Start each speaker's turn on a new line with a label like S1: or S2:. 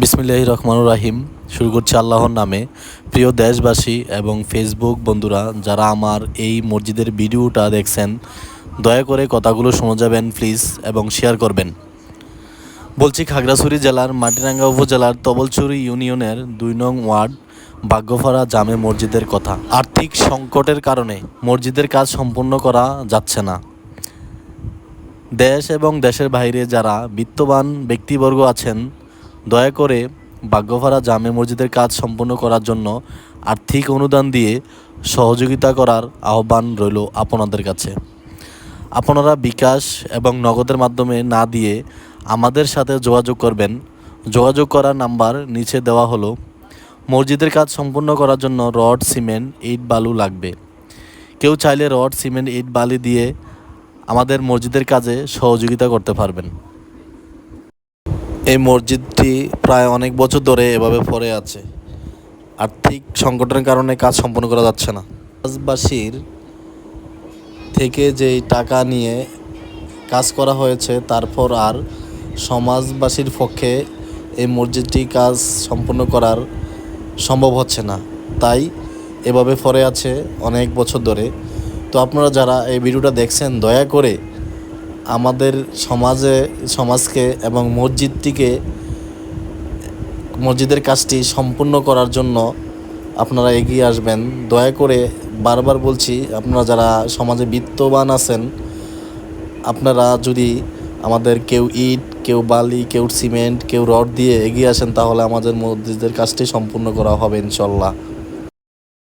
S1: বিসমিল্লাহ রহমান রাহিম। শুরু করছি আল্লাহর নামে। প্রিয় দেশবাসী এবং ফেসবুক বন্ধুরা, যারা আমার এই মসজিদের ভিডিওটা দেখছেন, দয়া করে কথাগুলো শোনা যাবেন, প্লিজ, এবং শেয়ার করবেন। বলছি খাগড়াছড়ি জেলার, মাটিরাঙ্গা উপজেলার তবলছড়ি ইউনিয়নের দুই নং ওয়ার্ড ভাগ্যফাড়া জামে মসজিদের কথা। আর্থিক সংকটের কারণে মসজিদের কাজ সম্পূর্ণ করা যাচ্ছে না। দেশ এবং দেশের বাইরে যারা বিত্তবান ব্যক্তিবর্গ আছেন দয়া করে ভাগ্যফাড়া জামে মসজিদের কাজ সম্পূর্ণ করার জন্য আর্থিক অনুদান দিয়ে সহযোগিতা করার আহ্বান রইল আপনাদের কাছে। আপনারা বিকাশ এবং নগদের মাধ্যমে না দিয়ে আমাদের সাথে যোগাযোগ করবেন। যোগাযোগ করার নাম্বার নিচে দেওয়া হলো। মসজিদের কাজ সম্পূর্ণ করার জন্য রড, সিমেন্ট, ইট, বালু লাগবে। কেউ চাইলে রড, সিমেন্ট, ইট, বালি দিয়ে আমাদের মসজিদের কাজে সহযোগিতা করতে পারবেন। এই মসজিদটি প্রায় অনেক বছর ধরে এভাবে পড়ে আছে। আর্থিক সংকটের কারণে কাজ সম্পন্ন করা যাচ্ছে না। কাজবাসীর থেকে যেই টাকা নিয়ে কাজ করা হয়েছে, তারপর আর সমাজবাসীর পক্ষে এই মসজিদটি কাজ সম্পূর্ণ করার সম্ভব হচ্ছে না। তাই এভাবে পড়ে আছে অনেক বছর ধরে। তো আপনারা যারা এই ভিডিওটা দেখছেন, দয়া করে আমাদের সমাজে, সমাজকে এবং মসজিদটিকে, মসজিদের কাজটি সম্পূর্ণ করার জন্য আপনারা এগিয়ে আসবেন। দয়া করে বারবার বলছি, আপনারা যারা সমাজে বিত্তবান আছেন, আপনারা যদি আমাদের কেউ ইট, কেউ বালি, কেউ সিমেন্ট, কেউ রড দিয়ে এগিয়ে আসেন, তাহলে আমাদের মসজিদের কাজটি সম্পূর্ণ করা হবে ইনশাল্লাহ।